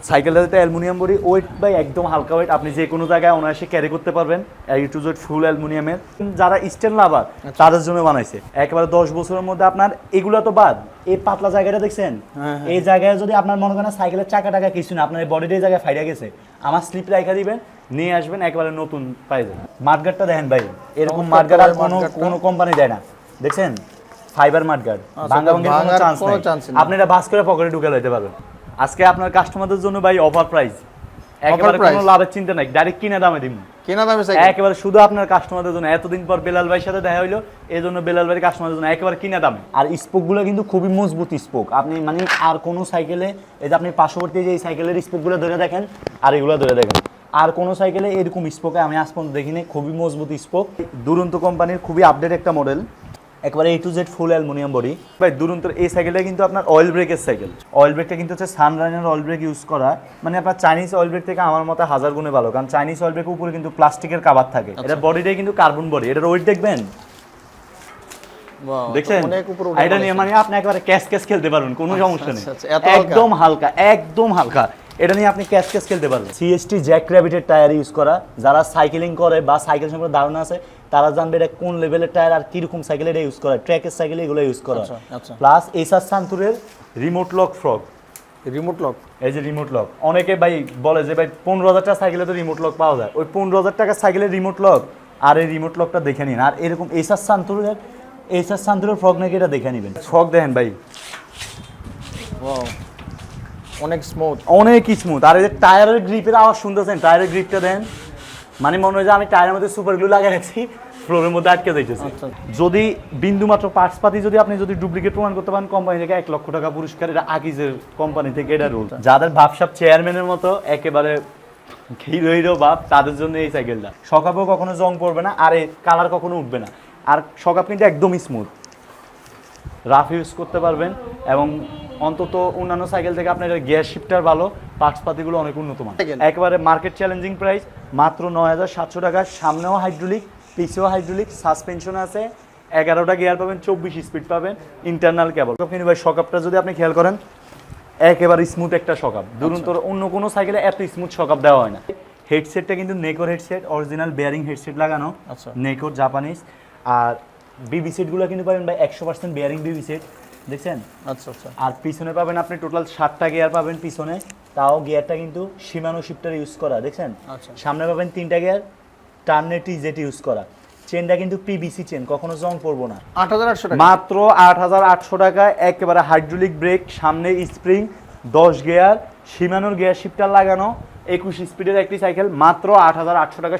সাইকেলটাতে aluminium body weight by একদম হালকা wait আপনি যে কোনো জায়গায় অনায়াসে ক্যারি করতে পারবেন এই টু জেড ফুল অ্যালুমিনিয়ামের। যারা স্টেন লাভার তাদের জন্য বানাইছে। একেবারে দশ বছরের মধ্যে আপনার এগুলো তো বাদ। এই পাতলা জায়গাটা দেখছেন? হ্যাঁ, এই জায়গায় যদি আপনার মনে করেন সাইকেলের চাকা টাকা কিছু না আপনার এই বডির এই জায়গায় ফাইডা গেছে। আমার স্লিপ রাখা দিবেন নিয়ে আসবেন একেবারে নতুন পাই যাবেন। মাঠগার্ডটা দেখেন ভাই এরকম চমৎকার আর কোনো কোনো কোম্পানি দেয় না। দেখছেন? ফাইবার আচ্ছা, ভাঙা ভাঙের কোনো চান্স নেই। আপনি এটা বাস করে পকেটে ঢুকে লইতে পারবেন। আজকে আপনার কাস্টমারদের জন্য ভাই অফার প্রাইস একেবারে কোনো লাভের চিন্তা নাই। ডাইরেক্ট কিনে দামে দিব কেনা দামে একেবারে শুধু আপনার কাস্টমারদের জন্য। এতদিন পর বেলাল ভাইয়ের সাথে দেখা হইল এই জন্য বেলাল ভাইয়ের কাস্টমারদের জন্য একেবারে কিনে দামে। আর স্পোকগুলো কিন্তু খুবই মজবুত স্পোক আপনি মানে আর কোনো সাইকেলে এই যে আপনি পার্শ্ববর্তী যে সাইকেলের স্পোকগুলো ধরে দেখেন আর এগুলো ধরে দেখেন। আর কোনো সাইকেলে এরকম স্পোকে আমি আজ পর্যন্ত দেখিনি। খুবই মজবুত স্পোক দুরন্ত কোম্পানির খুবই আপডেট একটা মডেল একবারে A to Z full aluminium body ভাই দুরন্তর এই সাইকেলটা কিন্তু আপনার অয়েল ব্রেকের সাইকেল অয়েল ব্রেকটা কিন্তু হচ্ছে সানরাইনের অয়েল ব্রেক ইউজ করা। মানে আপনার চাইনিজ অয়েল ব্রেক থেকে আমার মতে হাজার গুণে ভালো। কারণ চাইনিজ অয়েল ব্রেকের উপরে কিন্তু প্লাস্টিকের কাবার থাকে। এটা বডিটাই কিন্তু কার্বন বডি এটার ওয়েট দেখবেন? দেখছেন? এটা নিয়ে মানে আপনি একবারে ক্যাশ ক্যাশ খেলতে পারবেন কোনো সমস্যা নেই। আচ্ছা, আচ্ছা, এত হালকা? একদম হালকা একদম হালকা। এটা নিয়ে আপনি ক্যাশ ক্যাশ খেলতে পারবেন। সিএসটি জ্যাক র্যাবিটের টায়ার ইউজ করা। যারা সাইকেলিং করে বা সাইকেল সম্পর্কে ধারণা আছে তারা জানবে এটা কোন লেভেলের টায়ার আর কীরকম সাইকেল এটা ইউজ করা। ট্র্যাকের সাইকেল এগুলো ইউজ করা। Plus SR সান্তুরের remote lock fork remote lock এই যে রিমোট লক অনেকে ভাই বলে যে ভাই পনেরো হাজার টাকা সাইকেলে তো রিমোট লক পাওয়া যায়। ওই পনেরো হাজার টাকার সাইকেলের রিমোট লক আর এই রিমোট লকটা দেখে নিন। আর এরকম এসআর সান্তুরের এসআর সান্তুরের ফ্রক নাকি এটা দেখে নেবেন। ফ্রক দেখেন ভাই। অনেক স্মুথ অনেক স্মুথ আর এই যে টায়ারের গ্রিপের আওয়াজ শুনতেছেন টায়ারের গ্রিপটা দেন। মানে মনে হয় যে আমি টায়ারের মধ্যে সুপার গ্লু লাগিয়ে রাখছি ফ্লোরের মধ্যে আটকে যাইতেছি। আচ্ছা। যদি বিন্দু মাত্র পার্টস পাতি যদি আপনি যদি ডুপ্লিকেট প্রমাণ করতে পারেন কোম্পানি থেকে এক লক্ষ টাকা পুরস্কার এটা আগিজের কোম্পানি থেকে এটা রুল যাদের ভাবসাব চেয়ারম্যানের মতো একেবারে হিরো হিরো ভাব তাদের জন্য এই সাইকেলটা সকাপেও কখনো জং পড়বে না আর কালার কখনো উঠবে না। আর সকাপ কিন্তু একদমই স্মুথ রাফ ইউজ করতে পারবেন এবং অন্তত অন্যান্য সাইকেল থেকে আপনার গিয়ার শিফটার ভালো পার্টস পাতিগুলো অনেক উন্নত মান। একেবারে মার্কেট চ্যালেঞ্জিং প্রাইস মাত্র নয় হাজার সাতশো টাকা সামনেও হাইড্রোলিক পিছেও হাইড্রোলিক সাসপেনশন আছে। এগারোটা গিয়ার পাবেন চব্বিশ স্পিড পাবেন ইন্টারনাল কেবল কিন্তু ভাই শকআপটা যদি আপনি খেয়াল করেন একেবারে স্মুথ একটা শকআপ ধরুন তোর অন্য কোনো সাইকেলে এত স্মুথ শকআপ দেওয়া হয় না। হেডসেটটা কিন্তু নেকোর হেডসেট অরিজিনাল বেয়ারিং হেডসেট লাগানো। আচ্ছা। নেকোর জাপানিজ আর বিবি সেটগুলো কিন্তু পাবেন ভাই একশো পার্সেন্ট বেয়ারিং বিবি সেট দেখছেন? আচ্ছা আচ্ছা। আর পিছনে পাবেন আপনি টোটাল সাতটা গিয়ার পাবেন পিছনে। তাও গিয়ারটা কিন্তু সীমানো শিফটার ইউজ করা দেখছেন? আচ্ছা। সামনে পাবেন তিনটা গিয়ার টার্নে টি জেট ইউজ করা। চেনটা কিন্তু পিবিসি চেন কখনো জং পড়ব না। আট হাজার আটশো টাকা। মাত্র আট হাজার আটশো টাকা একেবারে হাইড্রোলিক ব্রেক সামনে স্প্রিং দশ গিয়ার সীমানোর গিয়ার শিফটার লাগানো। একুশ স্পিডের একটি সাইকেল মাত্র আট হাজার আটশো টাকা।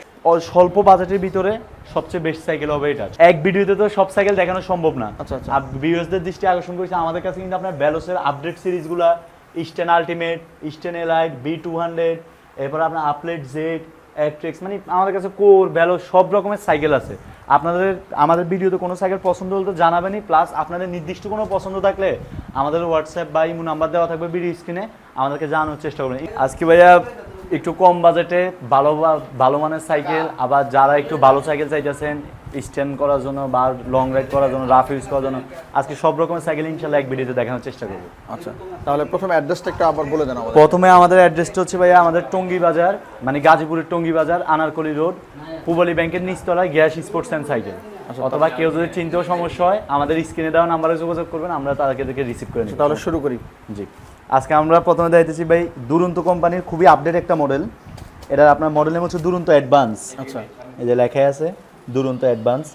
স্বল্প বাজেটের ভিতরে সবচেয়ে বেস্ট সাইকেল হবে এটা। এক ভিডিওতে তো সব সাইকেল দেখানো সম্ভব না। আচ্ছা, আচ্ছা। ভিউয়ার্সদের দৃষ্টি আকর্ষণ করেছে আমাদের কাছে কিন্তু আপনার ব্যালোসের update সিরিজগুলা Eastern Ultimate Eastern Elite B two hundred এরপর আপনার আপলেট জেড অ্যাক্ট্রিক্স মানে আমাদের কাছে কোর ব্যালো সব রকমের সাইকেল আছে। আপনাদের আমাদের ভিডিওতে কোনো সাইকেল পছন্দ হলে তো জানাবেনই প্লাস আপনাদের নির্দিষ্ট কোনো পছন্দ থাকলে আমাদের হোয়াটসঅ্যাপ বা ইমো নাম্বার দেওয়া থাকবে ভিডিও স্ক্রিনে আমাদেরকে জানানোর চেষ্টা করবেন। আজকে ভাইয়া একটু কম বাজেটে ভালো ভালো মানের সাইকেল আবার যারা একটু ভালো সাইকেল চাইতেছেন স্ট্যান্ড করার জন্য বা লং রাইড করার জন্য রাফ ইউজ করার জন্য আজকে সব রকমের সাইকেল ইনশাল্লাহ এক ভিডিওতে দেখানোর চেষ্টা করব। আচ্ছা তাহলে প্রথমে অ্যাড্রেসটা একটু আবার বলে দেন প্রথমে আমাদের অ্যাড্রেসটা হচ্ছে ভাইয়া আমাদের টঙ্গী বাজার মানে গাজীপুরের টঙ্গী বাজার আনারকলি রোড পুবালি ব্যাংকের নিচতলায় গ্যাস স্পোর্টস অ্যান্ড সাইকেল। অথবা কেউ যদি চিনতেও সমস্যা হয় আমাদের স্ক্রিনে দেওয়া নাম্বারে যোগাযোগ করবেন আমরা তাদেরকে রিসিভ করে নিই তাহলে শুরু করি। জি। আজকে আমরা প্রথমে দেখাইতেছি ভাই দুরন্ত কোম্পানির খুবই আপডেট একটা মডেল এটা আপনার মডেলের হচ্ছে দুরন্ত অ্যাডভান্স আচ্ছা। এই যে লেখাই আছে দুরন্ত অ্যাডভান্স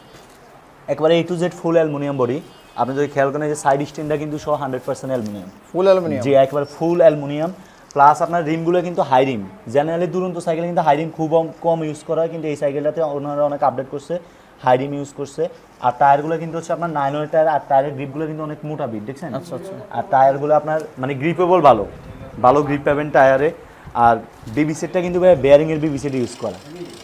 একবারে A to Z full aluminium body আপনি যদি খেয়াল করেন এই যে সাইড স্ট্যান্ডটা কিন্তু সহ hundred percent aluminium full aluminium যে একবার ফুল অ্যালুমিনিয়াম প্লাস আপনার রিমগুলো কিন্তু high rim generally Duranta cycle কিন্তু হাই রিম খুব কম- কম ইউজ করা হয় কিন্তু এই সাইকেলটাতে ওনারা অনেক আপডেট করছে। হাই রিম ইউজ করছে। আর টায়ারগুলো কিন্তু হচ্ছে আপনার নাইন নাইনের টায়ার আর টায়ারের গ্রিপগুলো কিন্তু অনেক মোটা বিট দেখছেন? আচ্ছা, আচ্ছা। আর টায়ারগুলো আপনার মানে গ্রিপেবল ভালো। ভালো গ্রিপ পাবেন টায়ারে। আর বিবি সেটটা কিন্তু ভাই বেয়ারিং এর বিবি সেট ইউজ করা।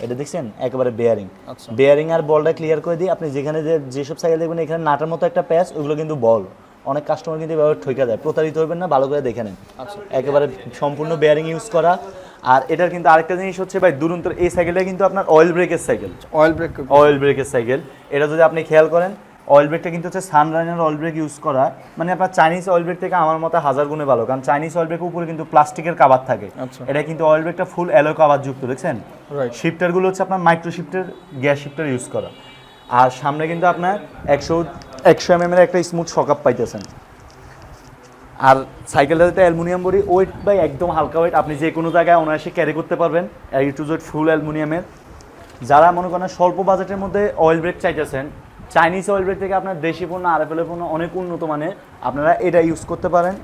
এটা দেখছেন? একেবারে বেয়ারিং আচ্ছা। বেয়ারিং আর বলটা ক্লিয়ার করে দিই আপনি যেখানে যে যেসব সাইকেল দেখবেন এখানে নাটার মতো একটা প্যাচ ওগুলো কিন্তু বল। অনেক কাস্টমার কিন্তু এভাবে ঠইকা দেয়। প্রতারিত হবেন না ভালো করে দেখে নেন। আচ্ছা। একেবারে সম্পূর্ণ বেয়ারিং ইউজ করা। আর এটার কিন্তু আরেকটা জিনিস হচ্ছে ভাই দুরন্ত এই সাইকেলটা কিন্তু আপনার অয়েল ব্রেকের সাইকেল অয়েল ব্রেক অয়েল ব্রেকের সাইকেল এটা যদি আপনি খেয়াল করেন অয়েল ব্রেকটা কিন্তু হচ্ছে সানরাইনার অয়েল ব্রেক ইউজ করা। মানে আপনার চাইনিজ অয়েল ব্রেক থেকে আমার মতে হাজার গুণে ভালো। কারণ চাইনিজ অয়েল ব্রেকের উপরে কিন্তু প্লাস্টিকের কাবার থাকে। আচ্ছা। এটা কিন্তু অয়েল ব্রেকটা ফুল অ্যালো কাবার যুক্ত দেখছেন? শিফটারগুলো হচ্ছে আপনার মাইক্রো শিফটের গ্যাস শিফটার ইউজ করা। আর সামনে কিন্তু আপনার একশো একশো এম এর একটা স্মুথ শকআপ পাইতেছেন। আর সাইকেলটাতে অ্যালুমিনিয়াম বডি ওয়েট বাই একদম হালকা ওয়েট। আপনি যে কোনো জায়গায় অনায়াসে ক্যারি করতে পারবেন। এই টু জেড ফুল অ্যালুমিনিয়ামের। যারা মনে করেন স্বল্প বাজেটের মধ্যে অয়েল ব্রেক চাইতেছেন চাইনিজ অয়েল ব্রেক থেকে আপনার দেশি পণ্য আর এফএল পণ্য অনেক উন্নত মানের আপনারা এটা ইউজ করতে পারেন।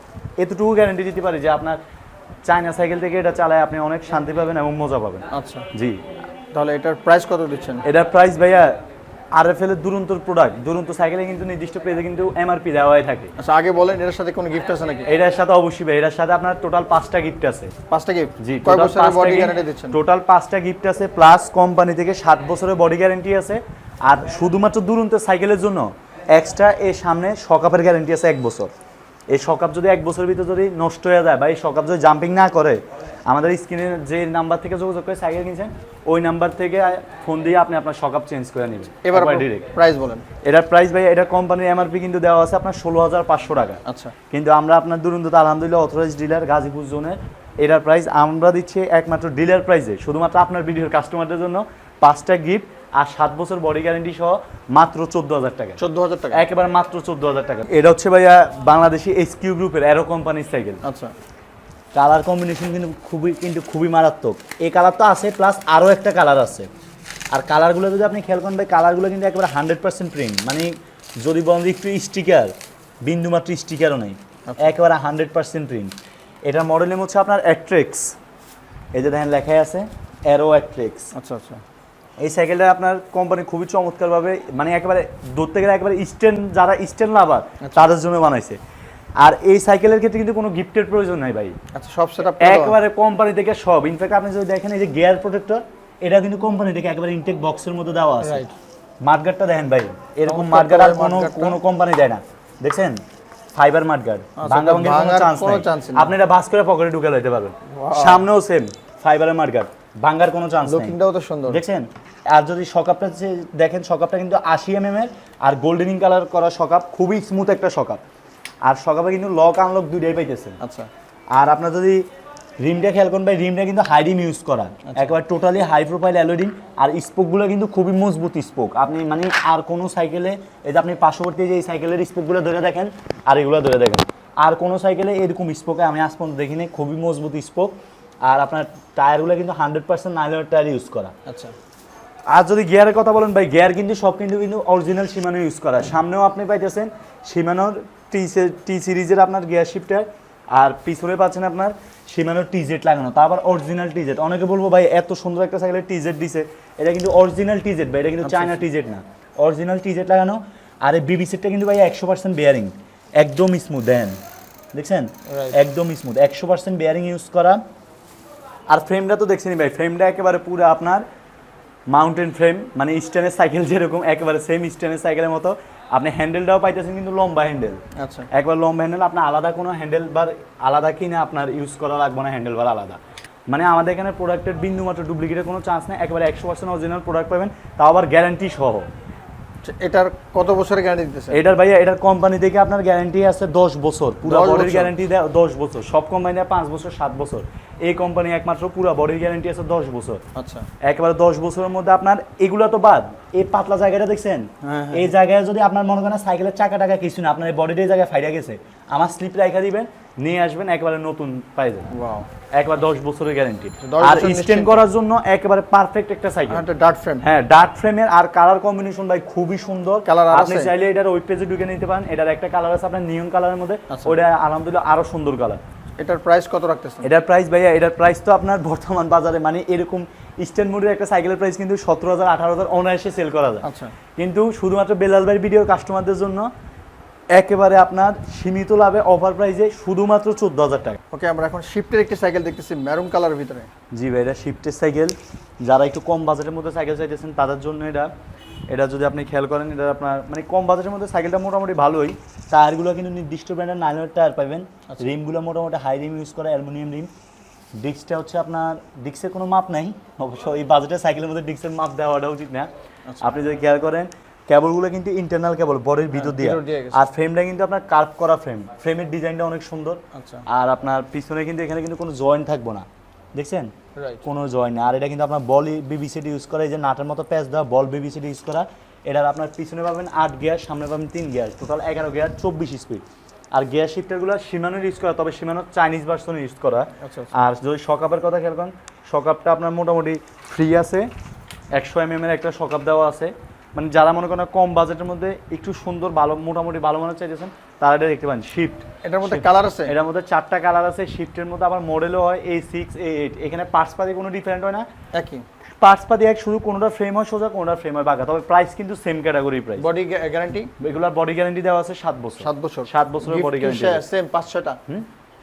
এতটুকু গ্যারান্টি দিতে পারি যে আপনার চায়না সাইকেল থেকে এটা চালায় আপনি অনেক শান্তি পাবেন এবং মজা পাবেন। আচ্ছা। জি। তাহলে এটার প্রাইস কত দিচ্ছেন? এটার প্রাইস ভাইয়া আর এফ এল এর দুরন্ত প্রোডাক্ট দুরন্ত সাইকেলে কিন্তু নির্দিষ্ট প্রাইসে কিন্তু এমআরপি দেওয়াই থাকে। আচ্ছা আগে বলেন এর সাথে কোনো গিফট আছে নাকি? এটার সাথে অবশ্যই ভাই এটার সাথে আপনার টোটাল পাঁচটা গিফট আছে। পাঁচটা গিফট জি কয় বছরের বডি গ্যারান্টি দিচ্ছেন? টোটাল পাঁচটা গিফট আছে প্লাস কোম্পানি থেকে সাত বছরের বডি গ্যারান্টি আছে। আর শুধুমাত্র দুরন্ত সাইকেলের জন্য এক্সট্রা এর সামনে শকাপের গ্যারান্টি আছে এক বছর। এই শকাপ যদি এক বছরের ভিতরে যদি নষ্ট হয়ে যায় বা এই শকাপ যদি জাম্পিং না করে আমাদের স্ক্রিনে যে নাম্বার থেকে যোগাযোগ করে সাইকেল কিনছেন ওই নাম্বার থেকে ফোন দিয়ে আপনি আপনার শকাপ চেঞ্জ করে নেবেন। এবার ডিরেক্ট প্রাইস বলেন। এটার প্রাইস ভাই এটা কোম্পানির এমআরপি কিন্তু দেওয়া আছে আপনার ষোলো হাজার পাঁচশো টাকা। আচ্ছা। কিন্তু আমরা আপনার দুরন্ত আলহামদুলিল্লাহ অথরাইজ ডিলার গাজীপুর জোনে এটার প্রাইস আমরা দিচ্ছি একমাত্র ডিলার প্রাইসে শুধুমাত্র আপনার ভিডিওর কাস্টমারদের জন্য পাঁচটা গিফট আর সাত বছর বডি গ্যারেন্টি সহ মাত্র চোদ্দ হাজার টাকা। চোদ্দ হাজার টাকা। একেবারে মাত্র চোদ্দ হাজার টাকা। এটা হচ্ছে ভাইয়া বাংলাদেশি এসকিউ গ্রুপের অ্যারো কোম্পানির সাইকেল আচ্ছা। কালার কম্বিনেশন কিন্তু খুবই কিন্তু খুবই মারাত্মক। এই কালার তো আছে প্লাস আরও একটা কালার আছে। আর কালারগুলো যদি আপনি খেয়াল করেন ভাই কালারগুলো কিন্তু একেবারে হান্ড্রেড পার্সেন্ট প্রিন্ট মানে যদি বলেন একটু স্টিকার বিন্দুমাত্র স্টিকারও নেই। একেবারে হান্ড্রেড পার্সেন্ট প্রিন্ট এটার মডেল নেম হচ্ছে আপনার অ্যাট্রেক্স এই যে দেখেন লেখাই আছে অ্যারো অ্যাট্রেক্স আচ্ছা আচ্ছা। এই সাইকেলটা আপনার কোম্পানি খুবই চমৎকারভাবে মানে একেবারে ধরতে গেলে একেবারে স্ট্যান্ড যারা স্ট্যান্ড লাভার তাদের জন্য বানাইছে। আর এই সাইকেলের ক্ষেত্রে কিন্তু কোনো গিফটের প্রয়োজন নাই ভাই। আচ্ছা সব সেট একবারে কোম্পানি থেকে সব। ইনফ্যাক্ট আপনি যদি দেখেন এই যে গিয়ার প্রোটেক্টর এটা কিন্তু কোম্পানি থেকে একেবারে ইনটেক বক্সের মধ্যে দেওয়া আছে. মাঠগার্ডটা দেখেন ভাই। এরকম চমৎকার আর কোনো কোনো কোম্পানি দেয় না। দেখছেন? ফাইবার আচ্ছা, ভাঙা ভাঙার কোনো চান্স নাই। আপনি এটা বাস করে পকেটে ঢুকে লইতে পারবেন। সামনেও সেম ফাইবারের মাঠগার্ড ভাঙার কোনো চান্স নেই। লুকিংটাও তো সুন্দর। দেখছেন? আর যদি সকাপটা যে দেখেন সকাপটা কিন্তু আশি এম এর আর গোল্ডেনিং কালার করা সকাপ খুবই স্মুথ একটা সকাপ আর সকাপে কিন্তু লক আনলক দুইটাই পাইতেছেন। আচ্ছা। আর আপনার যদি রিমটা খেয়াল করেন ভাই রিমটা কিন্তু হাই রিম ইউজ করা। একবার টোটালি হাই প্রোফাইল অ্যালোডিং আর স্পোকগুলো কিন্তু খুবই মজবুত স্পোক আপনি মানে আর কোনো সাইকেলে এই যে আপনি পার্শ্ববর্তী যে এই সাইকেলের স্পোকগুলো ধরে দেখেন আর এগুলো ধরে দেখেন। আর কোনো সাইকেলে এরকম স্পোকে আমি আজ পর্যন্ত দেখিনি খুবই মজবুত স্পোক আর আপনার টায়ারগুলো কিন্তু হান্ড্রেড পার্সেন্ট নাইলের টায়ার ইউজ করা। আচ্ছা। আর যদি গিয়ারের কথা বলেন ভাই গিয়ার কিন্তু সব কিন্তু কিন্তু অরিজিনাল সীমানো ইউজ করা। সামনেও আপনি পাইতেছেন সীমানোর টি টি সিরিজের আপনার গিয়ার শিফটার আর পিছনে পাচ্ছেন আপনার সীমানোর টি জেড লাগানো। তা আবার অরিজিনাল টি জেড অনেকে বলব ভাই এত সুন্দর একটা সাইকেলের টি জেড দিছে। এটা কিন্তু অরিজিনাল টি জেড ভাই এটা কিন্তু চায়না টি জেড না। অরিজিনাল টি জেড লাগানো আর এই বিবি সেটটা কিন্তু ভাই একশো পার্সেন্ট বেয়ারিং একদম স্মুথ দেন। দেখছেন. একদম স্মুথ একশো পার্সেন্ট বেয়ারিং ইউজ করা। আর ফ্রেমটা তো দেখছেনই ভাই ফ্রেমটা একেবারে পুরো আপনার মাউন্টেন ফ্রেম মানে স্ট্যান্ডের সাইকেল যেরকম একেবারে সেম স্ট্যান্ডের সাইকেলের মতো। আপনি হ্যান্ডেলটাও পাইতেছেন কিন্তু লম্বা হ্যান্ডেল আচ্ছা। একবার লম্বা হ্যান্ডেল আপনার আলাদা কোনো হ্যান্ডেল বার আলাদা কিনে আপনার ইউজ করা লাগবে না হ্যান্ডেল বার আলাদা। মানে আমাদের এখানে প্রোডাক্টের বিন্দু মাত্র ডুপ্লিকেটের কোনো চান্স নেই একেবারে একশো পার্সেন্ট অরিজিনাল প্রোডাক্ট পাবেন তাও আবার গ্যারান্টি সহ। এটার কত বছরের গ্যারান্টি দিতেছে এটার ভাইয়া এটার কোম্পানি থেকে আপনার গ্যারান্টি আছে দশ বছর। পুরো বডির। গ্যারান্টি দেয় দশ বছর। সব কোম্পানি দেয় পাঁচ বছর সাত বছর। এই কোম্পানি একমাত্র পুরো বডির গ্যারান্টি আছে দশ বছর। আচ্ছা। একেবারে দশ বছরের মধ্যে আপনার এগুলো তো বাদ। এই পাতলা জায়গাটা দেখছেন? হ্যাঁ, হ্যাঁ। এই জায়গায় যদি আপনার মনে করেন সাইকেলের চাকা টাকা কিছু না আপনার এই বডির এই জায়গায় ফাইডা গেছে। আমার স্লিপ রাখা দিবেন নিয়ে আসবেন একেবারে নতুন পাই যাবেন একবার দশ বছরের গ্যারেন্টি আর নিশ্চিন্ত। করার জন্য একেবারে পারফেক্ট একটা সাইকেল ডার্ট ফ্রেম হ্যাঁ ডার্ক ফ্রেমের আর কালার কম্বিনেশন ভাই খুবই সুন্দর। কালার আপনি চাইলে এটার ওয়েব পেজে ঢুকে নিতে পারেন। এটার একটা কালার আছে আপনার নিয়ন কালারের মধ্যে। আচ্ছা। ওটা আলহামদুলিল্লাহ আরও সুন্দর কালার এটার প্রাইস কত রাখতেছেন? এটার প্রাইস ভাইয়া এটার প্রাইস তো আপনার বর্তমান বাজারে মানে এরকম স্ট্যান্ড মোডের একটা সাইকেলের প্রাইস কিন্তু সতেরো হাজার আঠারো হাজার অনায়াসে সেল করা যায়। আচ্ছা। কিন্তু শুধুমাত্র বেলাল ভাই ভিডিওর কাস্টমারদের জন্য একেবারে আপনার সীমিত লাভে অফার প্রাইসে শুধুমাত্র চোদ্দ হাজার টাকা। ওকে আমরা এখন শিফটের একটি সাইকেল দেখতেছি মেরুন কালারের ভিতরে। জি ভাই এটা শিফটের সাইকেল যারা একটু কম বাজেটের মধ্যে সাইকেল চাইতেছেন তাদের জন্য এটা। এটা যদি আপনি খেয়াল করেন এটা আপনার মানে কম বাজেটের মধ্যে সাইকেলটা মোটামুটি ভালোই। টায়ারগুলো কিন্তু নির্দিষ্ট ব্র্যান্ডের নাইনের টায়ার পাবেন। রিমগুলো মোটামুটি হাই রিম ইউজ করা অ্যালুমিনিয়াম রিম ডিস্কটা হচ্ছে আপনার ডিস্কের কোনো মাপ নাই। অবশ্য এই বাজেটের সাইকেলের মধ্যে ডিস্কের মাপ দেওয়াটা উচিত না। আপনি যদি খেয়াল করেন কেবলগুলো কিন্তু ইন্টারনাল কেবল বডির ভিতর দিয়ে। আর ফ্রেমটা কিন্তু আপনার কার্ভ করা ফ্রেম ফ্রেমের ডিজাইনটা অনেক সুন্দর। আচ্ছা। আর আপনার পিছনে কিন্তু এখানে কিন্তু কোনো জয়েন্ট থাকবে না। দেখছেন? রাইট কোনো জয়েন্ট আর এটা কিন্তু আপনার বল বিবিসিডি ইউজ করা এই যে নাটের মতো প্যাচ দেওয়া বল বিবিসিডি ইউজ করা এটার আপনার পিছনে পাবেন আট গিয়ার সামনে পাবেন তিন গিয়ার টোটাল এগারো গিয়ার চব্বিশ স্পিড আর গিয়ার শিফটারগুলো সীমানোর ইউজ করা তবে সীমানোর চাইনিজ ভার্সন ইউজ করা। আচ্ছা, আচ্ছা। আর যদি শকাপের কথা খেয়াল করেন শকাপটা আপনার মোটামুটি ফ্রি আছে। একশো এম এর একটা শকাপ দেওয়া আছে। মানে যারা মনে করেন কম বাজেটের মধ্যে একটু সুন্দর ভালো মোটামুটি ভালো মানের চাইতেছেন তারা এটা দেখতে পান শিফট এটার মধ্যে কালার আছে? এটার মধ্যে চারটা কালার আছে শিফটের মধ্যে আবার মডেলও হয় এ সিক্স এ এইট এখানে পার্টস পাতি কোনো ডিফারেন্ট হয় না। একই। পার্টস পাতি এক শুধু কোনোটা ফ্রেম হয় সোজা কোনোটা ফ্রেম হয় বাঁকা। তবে প্রাইস কিন্তু same category price body guarantee এগুলোর বডি গ্যারান্টি দেওয়া আছে সাত বছর। সাত বছর। সাত বছরের বডি গ্যারান্টি সেম পাঁচ ছয়টা?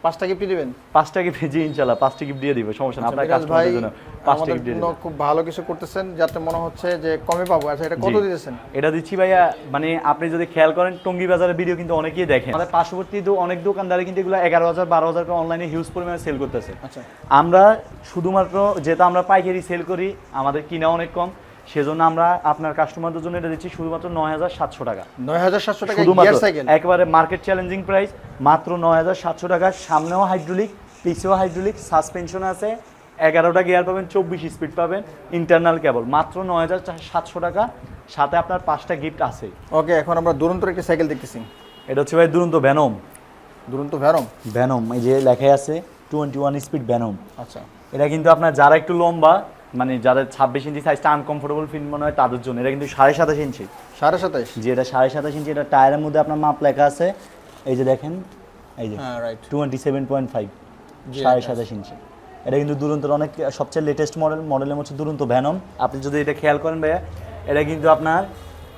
পাঁচটা গিফট দিবেন? পাঁচটা গিফট জি পাঁচটা গিফট দিয়ে দিব সমস্যা না আপনার কাস্টমারদের জন্য পাঁচটা গিফট দিয়ে খুব ভালো কিছু করতেছেন যাতে মনে হচ্ছে যে কমে পাবো। আচ্ছা এটা কত দিতেছেন? এটা দিচ্ছি ভাইয়া মানে আপনি যদি খেয়াল করেন টঙ্গি বাজারের ভিডিও কিন্তু অনেকেই দেখেন। আমাদের পার্শ্ববর্তী অনেক দোকানদারে কিন্তু এগুলো এগারো হাজার বারো হাজার অনলাইনে হিউজ পরিমাণে সেল করতেছে। আচ্ছা। আমরা শুধুমাত্র যেটা আমরা পাইকারি সেল করি আমাদের কিনা অনেক কম। সেজন্য আমরা আপনার কাস্টমারদের জন্য এটা দিচ্ছি শুধুমাত্র নয় হাজার সাতশো টাকা। নয় হাজার সাতশো টাকা শুধুমাত্র একেবারে মার্কেট চ্যালেঞ্জিং প্রাইস মাত্র নয় হাজার সাতশো টাকা। সামনেও হাইড্রোলিক পিছেও হাইড্রোলিক সাসপেনশন আছে। এগারোটা গিয়ার পাবেন চব্বিশ স্পিড পাবেন ইন্টারনাল কেবল মাত্র নয় হাজার সাতশো টাকা। সাথে আপনার পাঁচটা গিফট আছে। ওকে এখন আমরা দুরন্তর একটা সাইকেল দেখতেছি। এটা হচ্ছে ভাই দুরন্ত ভ্যানম দুরন্ত ভ্যারম ভ্যানম এই যে লেখাই আছে টোয়েন্টি ওয়ান স্পিড ভ্যানম আচ্ছা। এটা কিন্তু আপনার যারা একটু লম্বা মানে যাদের ছাব্বিশ ইঞ্চি সাইজটা আনকমফোর্টেবল ফিল মনে হয় তাদের জন্য। এটা কিন্তু সাড়ে সাতাশ ইঞ্চি। সাড়ে সাতাশ? যে এটা সাড়ে সাতাশ ইঞ্চি। এটা টায়ারের মধ্যে আপনার মাপ লেখা আছে। এই যে দেখেন এই যে right twenty seven point five সাড়ে। সাতাশ ইঞ্চি। এটা কিন্তু দুরন্তর অনেক সবচেয়ে লেটেস্ট মডেল মডেলের মধ্যে দুরন্ত ভ্যানম আপনি যদি এটা খেয়াল করেন ভাইয়া এটা কিন্তু আপনার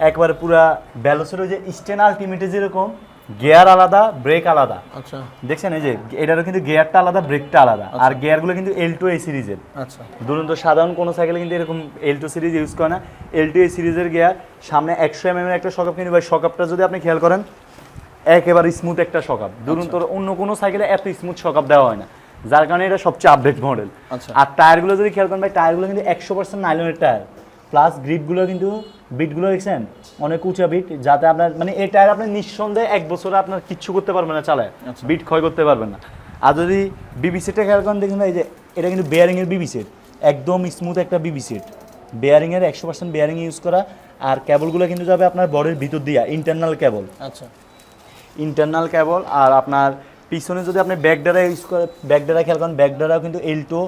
একবারে পুরা ব্যালোসের ওই যে স্টেন আলটিমেটে যেরকম গিয়ার আলাদা ব্রেক আলাদা। আচ্ছা। দেখছেন এই যে এটারও কিন্তু গিয়ারটা আলাদা ব্রেকটা আলাদা। আর গিয়ারগুলো কিন্তু এল টু এই সিরিজের আচ্ছা। দুরন্ত সাধারণ কোনো সাইকেলে কিন্তু এরকম এল টু সিরিজ ইউজ করে না। এল টু এই সিরিজের গিয়ার সামনে একশো এম এর একটা শকআপ কিন্তু ভাই শকআপটা যদি আপনি খেয়াল করেন একেবারে স্মুথ একটা শকআপ দুরন্তর অন্য কোনো সাইকেলে এত স্মুথ শকআপ দেওয়া হয় না। যার কারণে এটা সবচেয়ে আপডেট মডেল আচ্ছা। আর টায়ারগুলো যদি খেয়াল করেন ভাই টায়ারগুলো কিন্তু একশো পার্সেন্ট নাইলনের টায়ার প্লাস গ্রিপগুলো কিন্তু বিটগুলো দেখছেন? অনেক উঁচা বিট যাতে আপনার মানে এই টায়ার আপনি নিঃসন্দেহে এক বছরে আপনার কিচ্ছু করতে পারবেন না চালায়। আচ্ছা। বিট ক্ষয় করতে পারবেন না। আর যদি বিবি সেটটা খেয়াল করেন দেখুন এই যে এটা কিন্তু বেয়ারিংয়ের বিবি সেট একদম স্মুথ একটা বিবি সেট বেয়ারিংয়ের একশো পার্সেন্ট বেয়ারিং ইউজ করা। আর কেবলগুলো কিন্তু যাবে আপনার বডির ভিতর দিয়া ইন্টারনাল কেবল আচ্ছা। ইন্টারনাল কেবল আর আপনার পিছনে যদি আপনি ব্যাকডারা ইউজ করে ব্যাকডারা খেয়াল করেন ব্যাকডারাও কিন্তু এল টু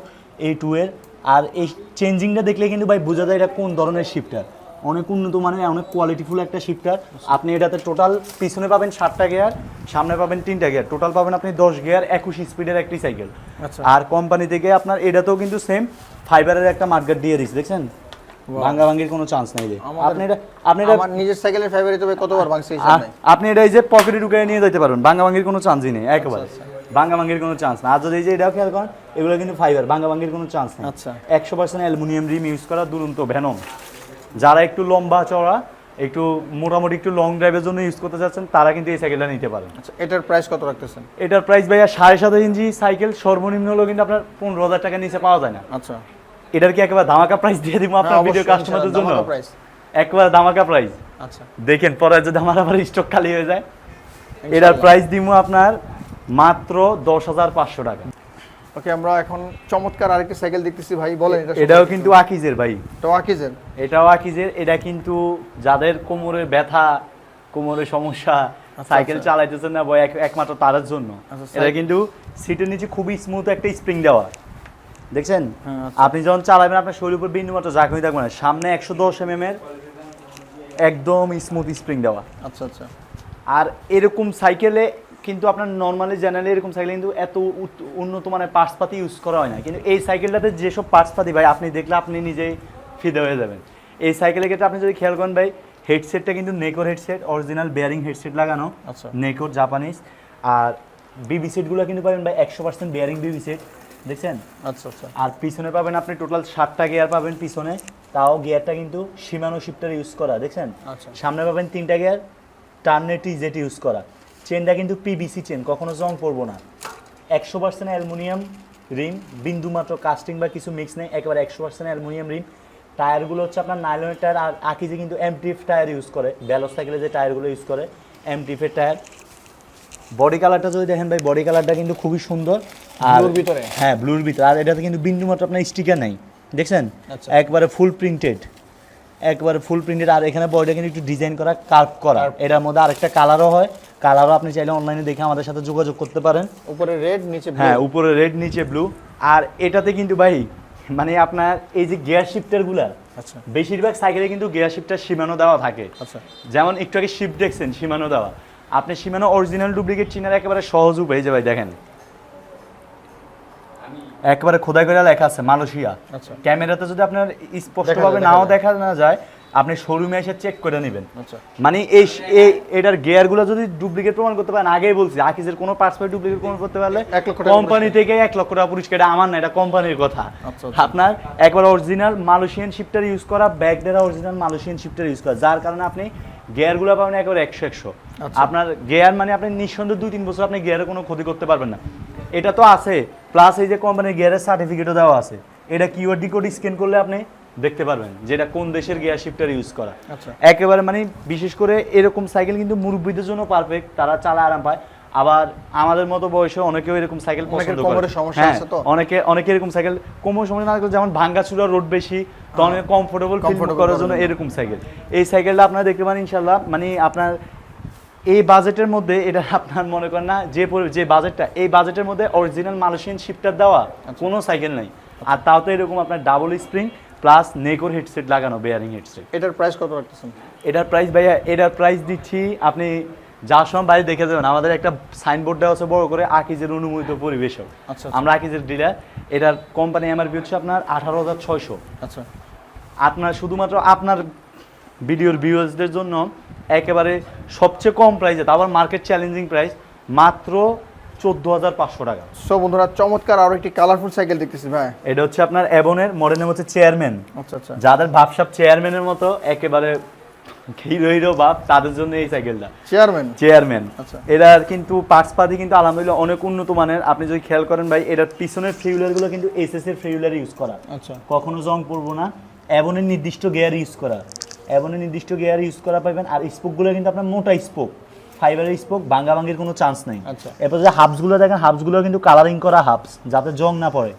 এ টু এর। আর এই চেঞ্জিংটা দেখলে কিন্তু ভাই বোঝা যায় এটা কোন ধরনের শিফটার অনেক উন্নত মানের অনেক কোয়ালিটিফুল একটা শিফটার আপনি এটাতে টোটাল পিছনে পাবেন সাতটা গিয়ার সামনে পাবেন তিনটা গিয়ার টোটাল পাবেন আপনি দশ গিয়ার একুশ স্পিডের একটি সাইকেল আচ্ছা। আর কোম্পানি থেকে আপনার এটাতেও কিন্তু সেম ফাইবারের একটা মার্কেট দিয়ে দিচ্ছে দেখছেন? ভাঙ্গা ভাঙ্গির কোনো চান্স নেই যে আপনি এটা আপনি এটা আমার নিজের সাইকেলের ফাইবারে তবে কতবার ভাঙছে আপনি এটা এই যে পকেটে ঢুকে নিয়ে যেতে পারবেন ভাঙ্গা ভাঙ্গির কোনো চান্সই নেই একেবারে। আচ্ছা, ভাঙ্গা ভাঙ্গির কোনো চান্স না আর যদি এই যে এটাও খেয়াল করেন এগুলো কিন্তু ফাইবার ভাঙ্গা ভাঙ্গির কোনো চান্স নেই। আচ্ছা। একশো পার্সেন্ট অ্যালুমিনিয়াম রিম ইউজ করা দুরন্ত ভ্যানম যারা একটু লম্বা চড়া একটু মোটামুটি একটু লং ড্রাইভের জন্য ইউজ করতে চাচ্ছেন তারা কিন্তু এই সাইকেলটা নিতে পারেন। আচ্ছা এটার প্রাইস কত রাখতেছেন? এটার প্রাইস ভাইয়া সাড়ে সাত ইঞ্চি সাইকেল সর্বনিম্ন হলো কিন্তু আপনার পনেরো হাজার টাকার নিচে পাওয়া যায় না। আচ্ছা। এটার কি একেবারে ধামাকা প্রাইস দিয়ে দিব আপনার ভিডিও কাস্টমারদের জন্য? একবার ধামাকা প্রাইস আচ্ছা। দেখেন পরে যদি আমার আবার স্টক খালি হয়ে যায়। এটার প্রাইস দিব আপনার মাত্র দশ হাজার পাঁচশো টাকা। ওকে আমরা এখন চমৎকার আরেকটি সাইকেল দেখতেছি ভাই বলেন এটা এটাও কিন্তু আকিজের ভাই। টোয়াকিজের এটাও আকিজের এটা কিন্তু যাদের কোমরে ব্যথা কোমরে সমস্যা সাইকেল আচ্ছা। চালাইতেছেন না বয় একমাত্র তাদের জন্য। আচ্ছা, এটা কিন্তু সিটের নিচে খুবই স্মুথ একটা স্প্রিং দেওয়া। দেখছেন? হ্যাঁ, আচ্ছা। আপনি যখন চালাবেন আপনার শরীর উপর বিন্দু মাত্র জাখমি থাকবে না। সামনে একশো দশ এম এর একদম স্মুথ স্প্রিং দেওয়া। আচ্ছা আচ্ছা। আর এরকম সাইকেলে কিন্তু আপনার নর্মালি জেনারেলি এরকম সাইকেল কিন্তু এত উন্নত মানের পার্টসপাতি ইউজ করা হয় না। কিন্তু এই সাইকেলটাতে যেসব পার্টসপাতি ভাই আপনি দেখলে আপনি নিজেই ফিদে হয়ে যাবেন। এই সাইকেলের ক্ষেত্রে আপনি যদি খেয়াল করেন ভাই হেডসেটটা কিন্তু নেকোর হেডসেট অরিজিনাল বেয়ারিং হেডসেট লাগানো। আচ্ছা। নেকোর জাপানিজ আর বিবি সেটগুলো কিন্তু পাবেন ভাই একশো পার্সেন্ট বেয়ারিং বিবি সেট দেখছেন? আচ্ছা আচ্ছা। আর পিছনে পাবেন আপনি টোটাল সাতটা গিয়ার পাবেন পিছনে। তাও গিয়ারটা কিন্তু সীমানো শিফটার ইউজ করা দেখছেন? আচ্ছা। সামনে পাবেন তিনটা গিয়ার টার্নে টি জেট ইউজ করা। চেনটা কিন্তু পিবিসি চেন কখনো জং পড়ব না। একশো পার্সেন্ট অ্যালুমিনিয়াম রিম বিন্দু মাত্র কাস্টিং বা কিছু মিক্স নেই একেবারে একশো পার্সেন্ট অ্যালুমিনিয়াম রিম। টায়ারগুলো হচ্ছে আপনার নাইলনের টায়ার আর আকিজে কিন্তু এমটিএফ টায়ার ইউজ করে ব্যালস সাইকেলে যে টায়ারগুলো ইউজ করে এমটিএফের টায়ার। বডি কালারটা যদি দেখেন ভাই বডি কালারটা কিন্তু খুবই সুন্দর। আর ভিতরে? হ্যাঁ ব্লুর ভিতরে। আর এটাতে কিন্তু বিন্দু মাত্র আপনার স্টিকার নাই। দেখছেন? আচ্ছা। একবারে ফুল প্রিন্টেড একবারে ফুল প্রিন্টেড আর এখানে বডিটা কিন্তু একটু ডিজাইন করা কার্ভ করা। এটার মধ্যে আরেকটা কালারও হয়। কালারও আপনি চাইলে অনলাইনে দেখে আমাদের সাথে যোগাযোগ করতে পারেন। উপরে রেড নিচে হ্যাঁ উপরে রেড নিচে ব্লু আর এটাতে কিন্তু ভাই মানে আপনার এই যে গিয়ার শিফটারগুলা আচ্ছা। বেশিরভাগ সাইকেলে কিন্তু গিয়ার শিফটার সীমানো দেওয়া থাকে। আচ্ছা। যেমন একটু আগে শিফট দেখছেন সীমানো দেওয়া। আপনি সীমানো অরিজিনাল ডুপ্লিকেট চিনার একেবারে সহজ উপায় যে ভাই দেখেন। একবারে খোদাই করে লেখা আছে মালয়েশিয়া। আচ্ছা। ক্যামেরাতে যদি আপনার স্পষ্টভাবে নাও দেখা না যায় আপনি শোরুমে এসে চেক করে নেবেন। আচ্ছা। মানে এই এটার গিয়ারগুলো যদি ডুপ্লিকেট প্রমাণ করতে পারেন আগেই বলছি আকিজের কোনো পার্টস পাই ডুপ্লিকেট প্রমাণ করতে পারলে কোম্পানি থেকে এক লক্ষ টাকা পুরস্কার এটা আমার না এটা কোম্পানির কথা। আচ্ছা, আচ্ছা। আপনার একবার অরিজিনাল মালয়েশিয়ান শিফটার ইউজ করা ব্যাগ দ্বারা অরিজিনাল মালয়েশিয়ান শিফটার ইউজ করা যার কারণে আপনি গিয়ারগুলো পাবেন একবার একশো একশো। আপনার গিয়ার মানে আপনি নিঃসন্দেহে দুই তিন বছর আপনি গিয়ারের কোনো ক্ষতি করতে পারবেন না। এটা তো আছে প্লাস এই যে কোম্পানির গিয়ারের সার্টিফিকেটও দেওয়া আছে। এটা কিউআর কোড স্ক্যান করলে আপনি দেখতে পারবেন যে এটা কোন দেশের গিয়ার শিফটার ইউজ করা। আচ্ছা। একেবারে মানে বিশেষ করে এরকম সাইকেল কিন্তু মুরব্বীদের জন্য পারফেক্ট তারা চালায় আরাম পায়। আবার আমাদের মতো বয়সে অনেকেও এরকম সাইকেল পছন্দ করে। হ্যাঁ, আছে তো? অনেকে অনেকে এরকম সাইকেল কোমর সমস্যা না যেমন ভাঙ্গাচুরা রোড বেশি তো অনেক কমফোর্টেবল ফিল করার জন্য। এরকম সাইকেল এই সাইকেলটা আপনারা দেখতে পারেন ইনশাল্লাহ মানে আপনার এই বাজেটের মধ্যে এটা আপনার মনে করেন না যে যে বাজেটটা এই বাজেটের মধ্যে অরিজিনাল মালয়েশিয়ান শিফটার দেওয়া কোনো সাইকেল নাই। আর তাও তো এরকম আপনার ডাবল স্প্রিং প্লাস নেকোর হেডসেট লাগানো বেয়ারিং হেডসেট এটার প্রাইস কত রাখতেছেন? এটার প্রাইস ভাইয়া এটার প্রাইস দিচ্ছি আপনি যার সময় বাইরে দেখে যাবেন আমাদের একটা সাইনবোর্ড দেওয়া আছে বড় করে আকিজের অনুমোদিত পরিবেশক। আচ্ছা আমরা আকিজের ডিলার এটার কোম্পানি এমআরপি হচ্ছে আপনার আঠারো হাজার ছয়শো। আচ্ছা। আপনার শুধুমাত্র আপনার ভিডিওর ভিউয়ার্সদের জন্য একেবারে সবচেয়ে কম প্রাইসে আবার মার্কেট চ্যালেঞ্জিং প্রাইস মাত্র চোদ্দ হাজার পাঁচশো টাকা। সো বন্ধুরা চমৎকার আরও একটি কালারফুল সাইকেল দেখতেছি ভাই। এটা হচ্ছে আপনার অ্যাবনের হচ্ছে চেয়ারম্যান আচ্ছা আচ্ছা। যাদের ভাবসাব চেয়ারম্যানের মতো একেবারে হিরো হিরো ভাব তাদের জন্য এই সাইকেলটা চেয়ারম্যান চেয়ারম্যান আচ্ছা। এটার কিন্তু পার্টস পাতি কিন্তু আলহামদুলিল্লাহ অনেক উন্নত মানের। আপনি যদি খেয়াল করেন ভাই এটার পিছনের ফ্রিউলারগুলো কিন্তু এসএস এর ফ্রিউলার ইউজ করা। আচ্ছা। কখনো জং পড়ব না। এবনের নির্দিষ্ট গিয়ার ইউজ করা। এবনের নির্দিষ্ট গিয়ার ইউজ করা পাবেন আর স্পোকগুলো কিন্তু আপনার মোটা স্পোক ফাইবারের স্পোক ভাঙ্গা ভাঙ্গির কোনো চান্স নাই। আচ্ছা। এরপর যে হাবসগুলো দেখেন হাবসগুলো কিন্তু কালারিং করা হাবস যাতে জং না পড়ে।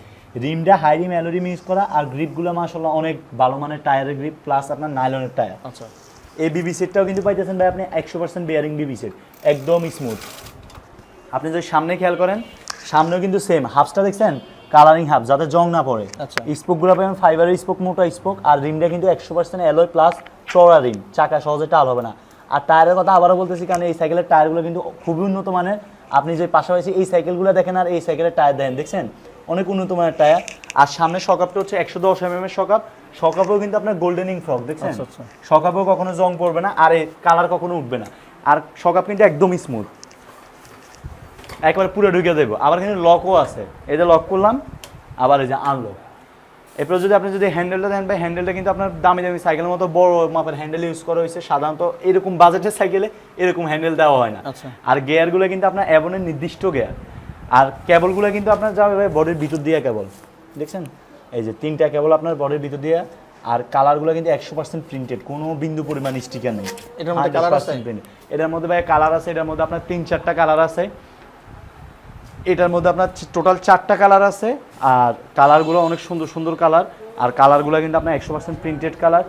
রিমটা high rim alloy rim use করা আর গ্রিপগুলো মাসাল্লাহ অনেক ভালো মানের টায়ারের গ্রিপ প্লাস আপনার নাইলনের টায়ার আচ্ছা। এই বিবি সেটটাও কিন্তু পাইতেছেন ভাই আপনি একশো পার্সেন্ট বিয়ারিং বিবি সেট একদম স্মুথ আপনি যদি সামনে খেয়াল করেন সামনেও কিন্তু সেম হাফসটা দেখছেন কালারিং হাফ যাতে জং না পড়ে। আচ্ছা। স্পোকগুলো পাবেন ফাইবারের স্পোক মোটা স্পোক আর রিমটা কিন্তু একশো পার্সেন্ট অ্যালয় প্লাস চড়া রিম চাকা সহজে টাল হবে না। আর টায়ারের কথা আবারও বলতেছি কারণ এই সাইকেলের টায়ারগুলো কিন্তু খুবই উন্নত মানের। আপনি যে পাশাপাশি এই সাইকেলগুলো দেখেন আর এই সাইকেলের টায়ার দেন দেখছেন? অনেক উন্নত মানের টায়ার। আর সামনে সকাপটা হচ্ছে একশো দশ এম এম এর সকাপ। সকাপেও কিন্তু আপনার গোল্ডেনিং ফ্রক দেখছেন? আচ্ছা, আচ্ছা। সকাপেও কখনো জং পড়বে না আর এই কালার কখনো উঠবে না। আর সকাপ কিন্তু একদম স্মুথ একবারে পুরো ঢুকে দেবো আবার কিন্তু লকও আছে। এই যে লক করলাম আবার এই যে আনলক এরপর যদি আপনি যদি হ্যান্ডেলটা দেন ভাই হ্যান্ডেলটা কিন্তু আপনার দামি দামি সাইকেলের মতো বড় মাপের হ্যান্ডেল ইউজ করা হয়েছে। সাধারণত এরকম বাজেটের সাইকেলে এরকম হ্যান্ডেল দেওয়া হয় না। আচ্ছা। আর গিয়ারগুলো কিন্তু আপনার অ্যাবনের নির্দিষ্ট গিয়ার আর কেবলগুলো কিন্তু আপনার যাবে ভাই বডির ভিতর দিয়ে কেবল দেখছেন? এই যে তিনটা কেবল আপনার বডির ভিতর দিয়ে আর কালারগুলো কিন্তু একশো পার্সেন্ট প্রিন্টেড কোনো বিন্দু পরিমাণ স্টিকার নেই। এটার মধ্যে colour আছে? এটার মধ্যে ভাই কালার আছে এটার মধ্যে আপনার তিন চারটা কালার আছে। এটার মধ্যে আপনার টোটাল চারটা কালার আছে। আর কালারগুলো অনেক সুন্দর সুন্দর কালার আর কালারগুলো কিন্তু আপনার একশো পার্সেন্ট প্রিন্টেড কালার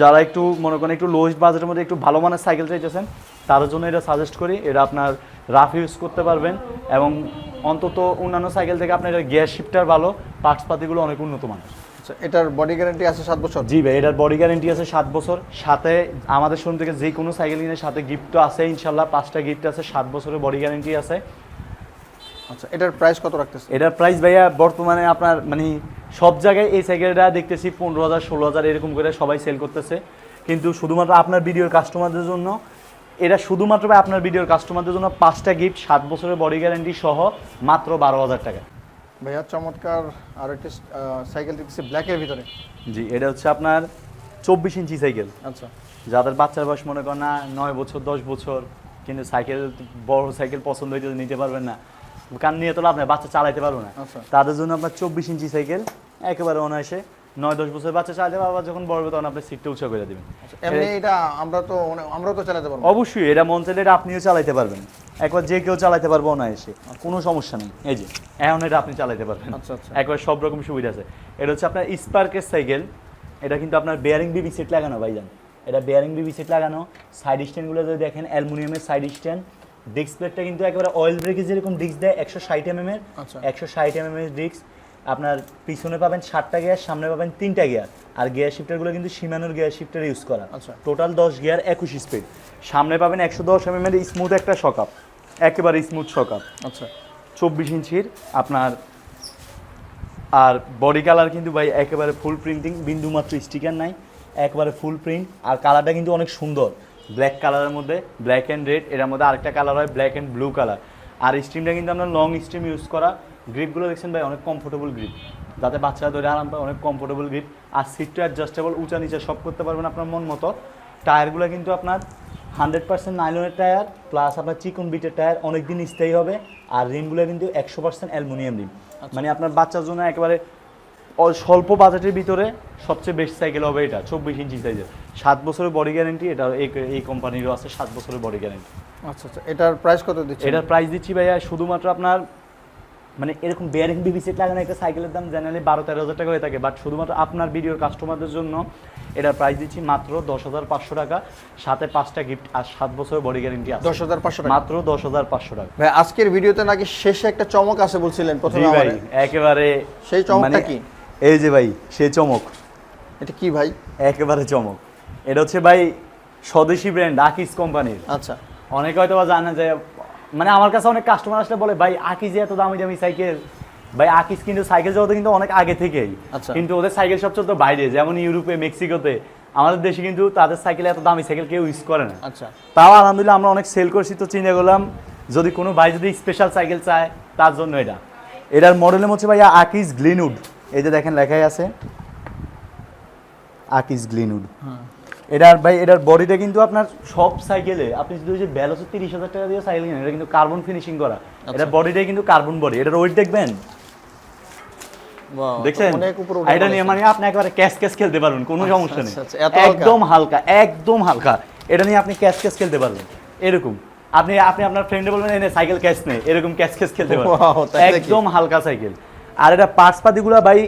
যারা একটু মনে করেন একটু লোয়েস্ট বাজেটের মধ্যে একটু ভালো মানের সাইকেল চাইতেছেন তাদের জন্য এটা সাজেস্ট করি। এটা আপনার রাফ ইউজ করতে পারবেন এবং অন্তত অন্যান্য সাইকেল থেকে আপনার এটা গিয়ার শিফটার ভালো পার্টস পাতিগুলো অনেক উন্নত মানের। আচ্ছা এটার বডি গ্যারান্টি আছে সাত বছর? জি ভাই এটার বডি গ্যারেন্টি আছে সাত বছর। সাথে আমাদের শোরুম থেকে যে কোনো সাইকেল কিনে সাথে গিফটও আছে ইনশাল্লাহ পাঁচটা গিফট আছে সাত বছরের বডি গ্যারেন্টি আছে। আচ্ছা এটার প্রাইস কত রাখতেছে এটার প্রাইস ভাইয়া বর্তমানে আপনার মানে সব জায়গায় এই সাইকেলটা দেখতেছি পনেরো হাজার ষোলো হাজার এরকম করে সবাই সেল করতেছে। কিন্তু শুধুমাত্র আপনার ভিডিওর কাস্টমারদের জন্য এটা শুধুমাত্র ভাই আপনার ভিডিওর কাস্টমারদের জন্য পাঁচটা গিফট সাত বছরের বডি গ্যারেন্টি সহ মাত্র বারো হাজার টাকা। ভাইয়া চমৎকার আর একটি সাইকেল দেখতেছি ব্ল্যাকের ভিতরে। জি এটা হচ্ছে আপনার চব্বিশ ইঞ্চি সাইকেল আচ্ছা। যাদের বাচ্চার বয়স মনে করেন না নয় বছর দশ বছর কিন্তু সাইকেল বড় সাইকেল পছন্দ হইতে নিতে পারবেন না। কারণ নিয়ে তো লাভ নেই বাচ্চা চালাইতে পারব না। আচ্ছা। তাদের জন্য আপনার চব্বিশ ইঞ্চি সাইকেল একেবারে অনায়াসে নয় দশ বছর বাচ্চা চালাতে পারবে আবার যখন বড় হবে তখন আপনি সিটটা উঁচা করে দেবেন। এটা আমরা তো আমরাও তো চালাতে পারব অবশ্যই এটা মন চাইলে এটা আপনিও চালাতে পারবেন। একবার যে কেউ চালাতে পারব না এসে কোনো সমস্যা নেই। এই যে এখন এটা আপনি চালাতে পারবেন। আচ্ছা, আচ্ছা। একবার সব রকম সুবিধা আছে। এটা হচ্ছে আপনার স্পার্কের সাইকেল এটা কিন্তু আপনার বেয়ারিং বিবি সেট লাগানো ভাইজান। এটা বেয়ারিং বিবি সেট লাগানো সাইড স্ট্যান্ডগুলো যদি দেখেন অ্যালুমিনিয়ামের সাইড স্ট্যান্ড ডিস্ক প্লেটটা কিন্তু একেবারে অয়েল ব্রেকে যেরকম ডিস্ক দেয় একশো ষাট এম এর আচ্ছা। একশো ষাট এম এর ডিস্ক আপনার পিছনে পাবেন সাতটা গিয়ার সামনে পাবেন তিনটা গিয়ার আর গিয়ার শিফটারগুলো কিন্তু সীমানোর গিয়ার শিফটার ইউজ করা। আচ্ছা। টোটাল দশ গিয়ার একুশ স্পিড সামনে পাবেন একশো দশ এম এর স্মুথ একটা শকআপ একেবারে স্মুথ শকআপ আচ্ছা। চব্বিশ ইঞ্চির আপনার আর বডি কালার কিন্তু ভাই একেবারে ফুল প্রিন্টিং বিন্দু মাত্র স্টিকার নাই। একবারে ফুল প্রিন্ট আর কালারটা কিন্তু অনেক সুন্দর। ব্ল্যাক কালারের মধ্যে ব্ল্যাক অ্যান্ড রেড এটার মধ্যে আরেকটা কালার হয় ব্ল্যাক অ্যান্ড ব্লু কালার আর স্ট্রিমটা কিন্তু আমরা লং স্ট্রিম ইউজ করা গ্রিপগুলো দেখছেন ভাই অনেক কমফোর্টেবল গ্রিপ যাতে বাচ্চারা ধরে আরাম পায় অনেক কমফোর্টেবল গ্রিপ আর সিটটা অ্যাডজাস্টেবল উঁচা নিচে সব করতে পারবেন আপনার মন মতো। টায়ারগুলো কিন্তু আপনার হান্ড্রেড পার্সেন্ট নাইলনের টায়ার প্লাস আপনার চিকন বিটের টায়ার অনেক দিন স্থায়ী হবে। আর রিমগুলো কিন্তু একশো পার্সেন্ট অ্যালুমিনিয়াম রিম মানে আপনার বাচ্চার জন্য একেবারে স্বল্প বাজেটের ভিতরে সবচেয়ে বেস্ট সাইকেল হবে এটা চব্বিশ ইঞ্চি সাইজের সাত বছরের বডি গ্যারেন্টি এটা এই এই কোম্পানিরও আছে সাত বছরের বডি গ্যারেন্টি আচ্ছা আচ্ছা এটার প্রাইস কত দিচ্ছে এটার প্রাইস দিচ্ছি ভাইয়া শুধুমাত্র আপনার মানে এরকম বেয়ারিং বিবি সেট লাগানো একটা সাইকেলের দাম জেনারেলি বারো তেরো হাজার টাকা হয়ে থাকে বাট শুধুমাত্র আপনার ভিডিওর কাস্টমারদের জন্য এটার প্রাইস দিচ্ছি মাত্র দশ হাজার পাঁচশো টাকা সাথে পাঁচটা গিফট আর সাত বছরের বডি গ্যারেন্টি আছে। দশ হাজার পাঁচশো মাত্র দশ হাজার পাঁচশো টাকা। ভাই আজকের ভিডিওতে নাকি শেষে একটা চমক আছে বলছিলেন প্রথমে একেবারে সেই চমকটা মানে কি? এই যে ভাই সে চমক। এটা কি ভাই? একেবারে চমক। এটা হচ্ছে ভাই স্বদেশি ব্র্যান্ড আকিস কোম্পানির আচ্ছা। অনেকে হয়তো বা জানে যে মানে আমার কাছে অনেক কাস্টমার আসলে বলে ভাই আকিজ এত দামি দামি সাইকেল ভাই আকিজ কিন্তু সাইকেল জগতে কিন্তু অনেক আগে থেকেই। আচ্ছা। কিন্তু ওদের সাইকেল সব চলতো বাইরে যেমন ইউরোপে মেক্সিকোতে। আমাদের দেশে কিন্তু তাদের সাইকেল এত দামি সাইকেল কেউ ইউজ করে না। আচ্ছা। তাও আলহামদুলিল্লাহ আমরা অনেক সেল করছি তো চিন্তা করলাম যদি কোনো ভাই যদি স্পেশাল সাইকেল চায় তার জন্য এটা। এটার মডেলের হচ্ছে ভাইয়া আকিজ গ্লিনউড এই যে দেখেন লেখাই আছে আকিজ গ্লিনউড এটার ভাই এটার বডিটা কিন্তু আপনার সব সাইকেলে আপনি যদি ওই যে ব্যালোসে তিরিশ হাজার টাকা দিয়ে সাইকেল কিনেন এটা কিন্তু কার্বন ফিনিশিং করা। এটার বডিটাই কিন্তু কার্বন বডি এটার ওয়েট দেখবেন? দেখছেন? এটা নিয়ে মানে আপনি একবারে ক্যাশ ক্যাশ খেলতে পারবেন কোনো আচ্ছা, সমস্যা নেই। আচ্ছা, আচ্ছা, এত একদম হালকা একদম হালকা। এটা নিয়ে আপনি ক্যাশ ক্যাশ খেলতে পারবেন। এরকম। আপনি আপনি আপনার ফ্রেন্ডে বলবেন এনে সাইকেল ক্যাশ নেই এরকম ক্যাশ ক্যাশ খেলতে পারবেন। একদম হালকা সাইকেল আর এটা পার্টস পাতিগুলো ভাই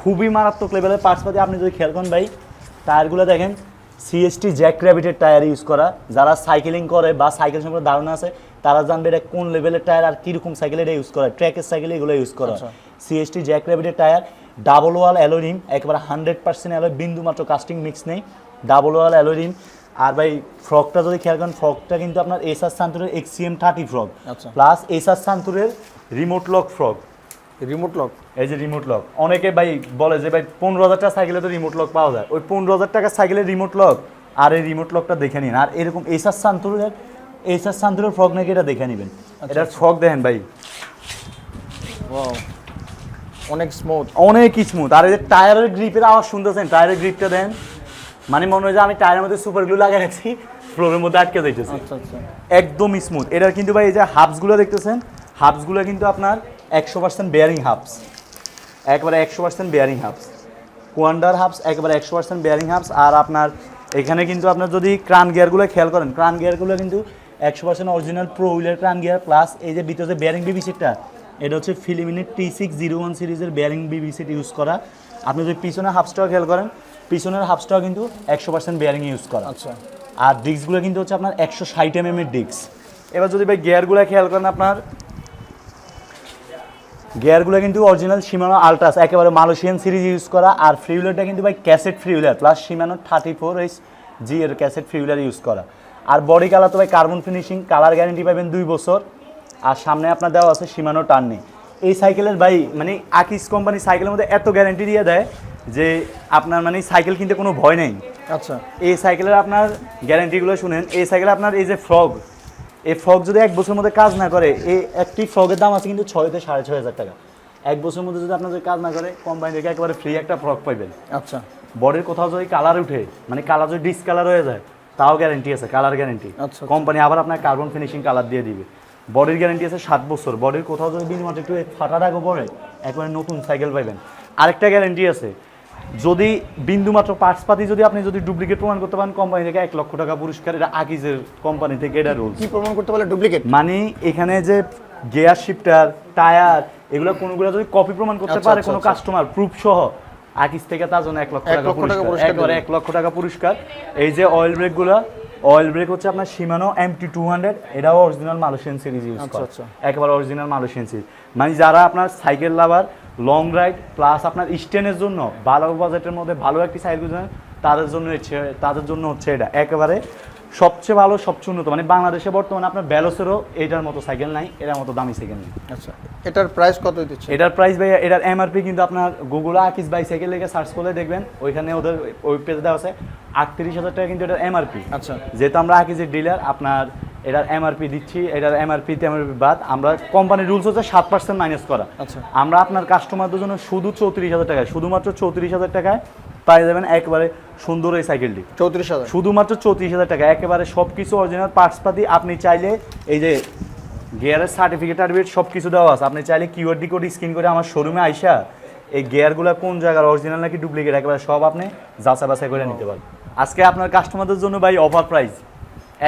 খুবই মারাত্মক লেভেলের পার্টস পাতি আপনি যদি খেয়াল করেন ভাই টায়ারগুলো দেখেন সিএসটি জ্যাক র্যাবিটের টায়ার ইউজ করা। যারা সাইকেলিং করে বা সাইকেল সম্পর্কে ধারণা আছে তারা জানবে এটা কোন লেভেলের টায়ার আর কীরকম সাইকেল এটা ইউজ করা। ট্র্যাকের সাইকেল এগুলো ইউজ করা। CST Jack র্যাবিটের tyre double wall alloy rim একেবারে হান্ড্রেড পার্সেন্ট অ্যালো বিন্দু মাত্র কাস্টিং মিক্স নেই। ডাবল ওয়াল অ্যালোরিম আর ভাই ফ্রকটা যদি খেয়াল করেন ফ্রকটা কিন্তু আপনার এসআর সান্তুরের এক্সিএম থার্টি ফ্রক আচ্ছা। Plus SR সান্তুরের remote lock fork remote lock এই যে রিমোট লক অনেকে ভাই বলে যে ভাই পনেরো হাজার টাকা সাইকেলে তো রিমোট লক পাওয়া যায়। ওই পনেরো হাজার টাকার সাইকেলের রিমোট লক আর এই রিমোট লকটা দেখে নিন। আর এরকম এসআর সান্তুরের এসআর সান্তুরের ফ্রক নাকি এটা দেখে নেবেন। এটার ফ্রক দেখেন ভাই। অনেক স্মুথ অনেক স্মুথ আর এই যে টায়ারের গ্রিপের আওয়াজ শুনতেছেন? টায়ারের গ্রিপটা দেন। মানে মনে হয় যে আমি টায়ারের মধ্যে সুপার গ্লু লাগাই রাখছি ফ্লোরের মধ্যে আটকে যাইতেছে। আচ্ছা আচ্ছা। একদম স্মুথ এটার কিন্তু ভাই এই যে হাবসগুলো দেখতেছেন? হাবসগুলো কিন্তু আপনার একশো পার্সেন্ট বেয়ারিং হাফস একবারে একশো পার্সেন্ট বেয়ারিং হাবস কোয়ান্ডার হাফস একবারে একশো পার্সেন্ট বেয়ারিং হাফস আর আপনার এখানে কিন্তু আপনার যদি ক্রান গিয়ারগুলো খেয়াল করেন ক্রান গিয়ারগুলো কিন্তু একশো পার্সেন্ট অরিজিনাল প্রো হুইলের ক্রান গিয়ার প্লাস এই যে ভিতরে যে বেয়ারিং বিবি সেটটা এটা হচ্ছে ফিলিমিনের টি সিক্স জিরো ওয়ান সিরিজের বেয়ারিং বিবি সেট ইউজ করা। আপনি যদি পিছনের হাফসটাও খেয়াল করেন পিছনের হাফসটাও কিন্তু একশো পার্সেন্ট বেয়ারিং ইউজ করা। আচ্ছা। আর ডিস্কগুলো কিন্তু হচ্ছে আপনার একশো ষাট এম এর ডিস্ক এবার যদি ভাই গিয়ারগুলো খেয়াল করেন আপনার গিয়ারগুলো কিন্তু অরিজিনাল সীমানো আলট্রাস একেবারে মালয়েশিয়ান সিরিজ ইউজ করা। আর ফ্রিউলারটা কিন্তু ভাই cassette freewheel plus Shimano thirty four H G এর ক্যাসেট ফ্রিউলার ইউজ করা। আর বডি কালার তো ভাই কার্বন ফিনিশিং কালার গ্যারেন্টি পাবেন দুই বছর। আর সামনে আপনার দেওয়া আছে সীমানো টান নেই এই সাইকেলের ভাই মানে আকিস কোম্পানি সাইকেলের মধ্যে এত গ্যারেন্টি দিয়ে দেয় যে আপনার মানে সাইকেল কিনতে কোনো ভয় নেই। আচ্ছা। এই সাইকেলের আপনার গ্যারেন্টিগুলো শুনেন। এই সাইকেলে আপনার এই যে ফ্রগ এই ফ্রগ যদি এক বছরের মধ্যে কাজ না করে এই একটি ফ্রগের দাম আছে কিন্তু ছয় থেকে সাড়ে ছয় হাজার টাকা। এক বছরের মধ্যে যদি আপনার যদি কাজ না করে কোম্পানি থেকে একেবারে ফ্রি একটা ফ্রক পাইবেন। আচ্ছা। বডির কোথাও যদি কালার উঠে মানে কালার যদি ডিসকালার হয়ে যায় তাও গ্যারেন্টি আছে কালার গ্যারেন্টি আচ্ছা। কোম্পানি আবার আপনার কার্বন ফিনিশিং কালার দিয়ে দিবে। বডির গ্যারেন্টি আছে সাত বছর। বডির কোথাও যদি বিনিময় একটু ফাটা দাগও পড়ে একবারে নতুন সাইকেল পাইবেন। আরেকটা গ্যারেন্টি আছে যদি বিন্দুমাত্র পার্টস পাতি যদি আপনি যদি ডুপ্লিকেট প্রমাণ করতে পারেন কোম্পানি থেকে এক লক্ষ টাকা পুরস্কার এটা আকিজের কোম্পানি থেকে এটা রুল কি প্রমাণ করতে পারলে ডুপ্লিকেট? মানে এখানে যে গিয়ার শিফটার টায়ার এগুলো কোনগুলো যদি কপি প্রমাণ করতে আচ্ছা, পারে আচ্ছা, কোনো আচ্ছা। কাস্টমার প্রুফ সহ আকিস থেকে তার জন্য এক লক্ষ টাকা পুরস্কার একবারে এক লক্ষ টাকা পুরস্কার। এই যে অয়েল ব্রেকগুলো অয়েল ব্রেক হচ্ছে আপনার Shimano M T two hundred এটাও অরিজিনাল মালয়েশিয়ান সিরিজ ইউজ আচ্ছা, করে। আচ্ছা। একেবারে অরিজিনাল মালয়েশিয়ান সিরিজ মানে যারা আপনার cycle lover long ride plus আপনার স্টেনের জন্য ভালো বাজেটের মধ্যে ভালো একটি সাইকেল তাদের জন্য তাদের জন্য হচ্ছে এটা। একেবারে সবচেয়ে ভালো সবচেয়ে উন্নত। মানে বাংলাদেশে বর্তমানে আপনার ব্যালোসেরও এটার মতো সাইকেল নাই এটার মতো দামি সাইকেল নেই। আচ্ছা এটার প্রাইস কত দিচ্ছে? এটার প্রাইস ভাই এটার এমআরপি কিন্তু আপনার গুগল আকিস বাইসাইকেল লেগে সার্চ করলে দেখবেন ওইখানে ওদের ওই পেজে দেওয়া আছে আটত্রিশ হাজার টাকা কিন্তু এটার এমআরপি আচ্ছা। যেহেতু আমরা আকিজের ডিলার আপনার এটার এমআরপি দিচ্ছি এটার এমআরপি এমআরপি বাদ আমরা কোম্পানির রুলস হচ্ছে সাত পার্সেন্ট মাইনাস করা। আচ্ছা। আমরা আপনার কাস্টমারদের জন্য শুধু চৌত্রিশ হাজার টাকায় শুধুমাত্র চৌত্রিশ হাজার টাকায় পাই যাবেন একবারে সুন্দর এই সাইকেলটি চৌত্রিশ হাজার। শুধুমাত্র চৌত্রিশ হাজার টাকা একেবারে সব কিছু অরিজিনাল পার্টস পাতি আপনি চাইলে এই যে গিয়ারের সার্টিফিকেট টার্টিফিকেট সব কিছু দেওয়া আছে। আপনি চাইলে কিউআর ডি কোড স্ক্যান করে আমার শোরুমে আইসা এই গিয়ারগুলো কোন জায়গার অরিজিনাল নাকি ডুপ্লিকেট একেবারে সব আপনি যাচাই বাছাই করে নিতে পারবেন। আজকে আপনার কাস্টমারদের জন্য ভাই অফার প্রাইস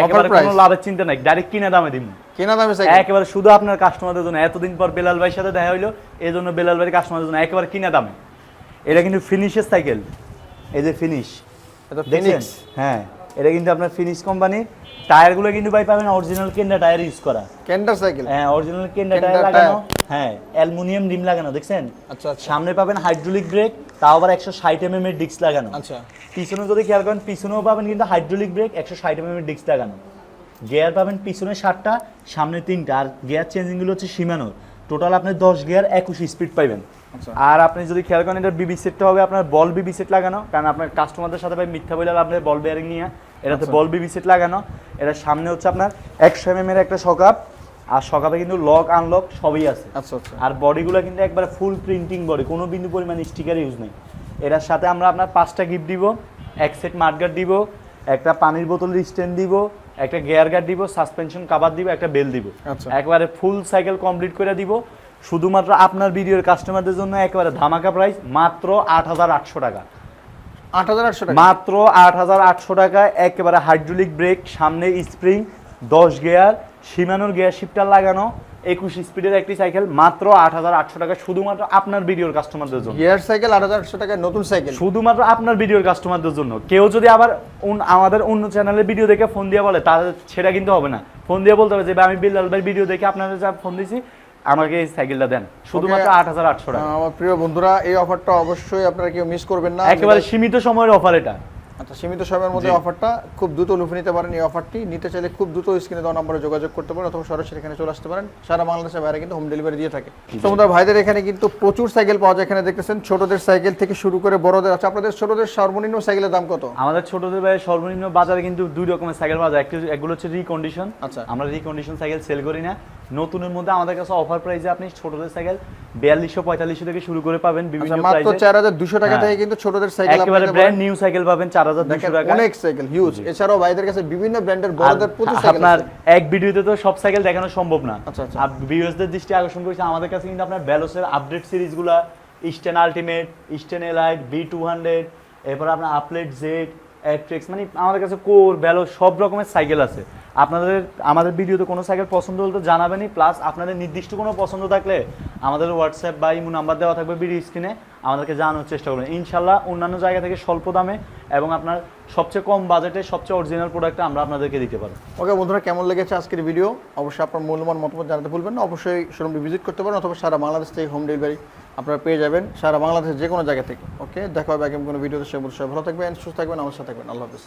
একেবারে কোনো লাভের চিন্তা নাই ডাইরেক্ট কিনে দামে দিব কেনা দামে সাইকেল একেবারে শুধু আপনার কাস্টমারদের জন্য এতদিন পর বেলাল ভাইয়ের সাথে দেখা হইল এই জন্য বেলাল ভাইয়ের কাস্টমারদের জন্য একেবারে কিনে দামে। এটা কিন্তু ফিনিশের সাইকেল এই যে ফিনিশ এটা হ্যাঁ এটা কিন্তু আপনার ফিনিশ টায়ারগুলো কিন্তু ভাই পাবেন অরিজিনাল কেন্ডা টায়ার ইউজ করা। সাইকেল হ্যাঁ অরিজিনাল কেন্ডা টায়ার লাগানো। হ্যাঁ অ্যালুমিনিয়াম রিম লাগানো দেখছেন? আচ্ছা আচ্ছা। সামনে পাবেন হাইড্রোলিক ব্রেক তাও আবার একশো ষাট এম এর ডিস্ক লাগানো। আচ্ছা। পিছনে যদি খেয়াল করেন পিছনেও পাবেন কিন্তু হাইড্রোলিক ব্রেক একশো ষাট এম এর ডিস্ক লাগানো। গিয়ার পাবেন পিছনে সাতটা সামনে তিনটা। আর গিয়ার চেঞ্জিংগুলো হচ্ছে সীমানো। টোটাল আপনি দশ গিয়ার একুশ স্পিড পাইবেন। আচ্ছা। আর আপনি যদি খেয়াল করেন এটা বিবি সেটটা হবে আপনার বল বিবি সেট লাগানো। কারণ আপনার কাস্টমারদের সাথে ভাই মিথ্যা বলে আপনি বল বেয়ারিং নিয়ে। এটাতে। বল বিবি সেট লাগানো। এটা সামনে হচ্ছে আপনার একশো এম এর একটা সকাপ আর সকালে কিন্তু লক আনলক সবই আছে। আচ্ছা আচ্ছা। আর বডিগুলো কিন্তু একবারে ফুল প্রিন্টিং বডি কোনো বিন্দু পরিমাণ স্টিকার ইউজ নেই। এটার সাথে আমরা আপনার পাঁচটা গিফট দিব এক সেট মাঠগার্ড দিব একটা পানির বোতলের স্ট্যান্ড দিব একটা গিয়ার গার্ড দিব সাসপেনশন কাভার দিব একটা বেল দিব। আচ্ছা। একবারে ফুল সাইকেল কমপ্লিট করে দিব। শুধুমাত্র আপনার ভিডিওর কাস্টমারদের জন্য একেবারে ধামাকা প্রাইস মাত্র আট হাজার আটশো টাকা। আট হাজার আটশো টাকা? মাত্র আট হাজার আটশো টাকায় একেবারে হাইড্রোলিক ব্রেক সামনে স্প্রিং দশ গিয়ার সীমানোর গিয়ার শিফটার লাগানো একুশ স্পিডের একটি সাইকেল মাত্র আট হাজার আটশো টাকা শুধুমাত্র আপনার ভিডিওর কাস্টমারদের জন্য। গিয়ার সাইকেল আট হাজার আটশো টাকা নতুন সাইকেল শুধুমাত্র আপনার ভিডিওর কাস্টমারদের জন্য। কেউ যদি আবার অন্য- আমাদের অন্য চ্যানেলের ভিডিও দেখে ফোন দিয়ে বলে তাহলে সেটা কিন্তু হবে না। ফোন দিয়ে বলতে হবে যে আমি বিল্লাল ভাই ভিডিও দেখে আপনাদের যা ফোন দিয়েছি আমাকে এই সাইকেলটা দেন। শুধুমাত্র আট হাজার আটশো টাকা। আমার প্রিয় বন্ধুরা এই অফারটা অবশ্যই আপনারা কেউ মিস করবেন না। একেবারে সীমিত সময়ের অফার এটা। আচ্ছা সীমিত সময়ের মধ্যে অফারটা খুব দ্রুত লুফে নিতে পারেন এই অফারটি নিতে চাইলে খুব দ্রুত স্ক্রিনে দেওয়া নম্বরে যোগাযোগ করতে পারেন অথবা সরাসরি এখানে চলে আসতে পারেন। সারা বাংলাদেশের বাইরে কিন্তু হোম ডেলিভারি দিয়ে থাকে। সমুদ্র ভাইদের এখানে কিন্তু প্রচুর সাইকেল পাওয়া যায়। এখানে দেখতেছেন ছোটদের সাইকেল থেকে শুরু করে বড়দের আছে। আপনাদের ছোটদের সর্বনিম্ন সাইকেলের দাম কত? আমাদের ছোটদের ভাই সর্বনিম্ন বাজারে কিন্তু দুই রকমের সাইকেল পাওয়া যায়। একটি এগুলো হচ্ছে রিকন্ডিশন আচ্ছা। আমরা রিকন্ডিশন সাইকেল সেল করি না। নতুনের মধ্যে আমাদের কাছে অফার প্রাইসে আপনি ছোটদের সাইকেল বিয়াল্লিশশো পঁয়তাল্লিশশো থেকে শুরু করে পাবেন আচ্ছা বিভিন্ন মাত্র চার হাজার দুশো টাকা। থেকে কিন্তু ছোটদের সাইকেল একেবারে ব্র্যান্ড নিউ সাইকেল পাবেন চার হাজার দুশো টাকা। অনেক সাইকেল হিউজ এছাড়াও ভাইদের কাছে বিভিন্ন ব্র্যান্ডের বড়দের প্রচুর সাইকেল আপনার এক ভিডিওতে তো সব সাইকেল দেখানো সম্ভব না। আচ্ছা, আচ্ছা। আর ভিউয়ার্সদের দৃষ্টি আকর্ষণ করেছে আমাদের কাছে কিন্তু আপনার ব্যালোসের আপডেট সিরিজগুলো ultimate elite B two hundred এরপর আপনার আপলেট জেড অ্যাট্রিক্স মানে আমাদের কাছে কোর ব্যালো সব রকমের সাইকেল আছে। আপনাদের, আমাদের ভিডিওতে কোনো সাইকেল পছন্দ হলে তো জানাবেনই প্লাস আপনাদের নির্দিষ্ট কোনো পছন্দ থাকলে আমাদের হোয়াটসঅ্যাপ বা ইমো নাম্বার দেওয়া থাকবে ভিডিও স্ক্রিনে আমাদেরকে জানানোর চেষ্টা করবেন ইনশাল্লাহ অন্যান্য জায়গা থেকে স্বল্প দামে এবং আপনার সবচেয়ে কম বাজেটে সবচেয়ে অরিজিনাল প্রোডাক্টটা আমরা আপনাদেরকে দিতে পারব। ওকে বন্ধুরা, কেমন লেগেছে আজকের ভিডিও অবশ্যই আপনার মূল্যবান মতামত জানাতে ভুলবেন না। অবশ্যই শোরুমটি ভিজিট করতে পারেন অথবা সারা বাংলাদেশ থেকে হোম ডেলিভারি আপনারা পেয়ে যাবেন সারা বাংলাদেশের যে কোনো জায়গা থেকে, ওকে? দেখা হবে আগামী কোনো ভিডিওতে। সে ভালো থাকবেন, সুস্থ থাকবেন, আমার সাথে থাকবেন। আল্লাহ হাফিজ।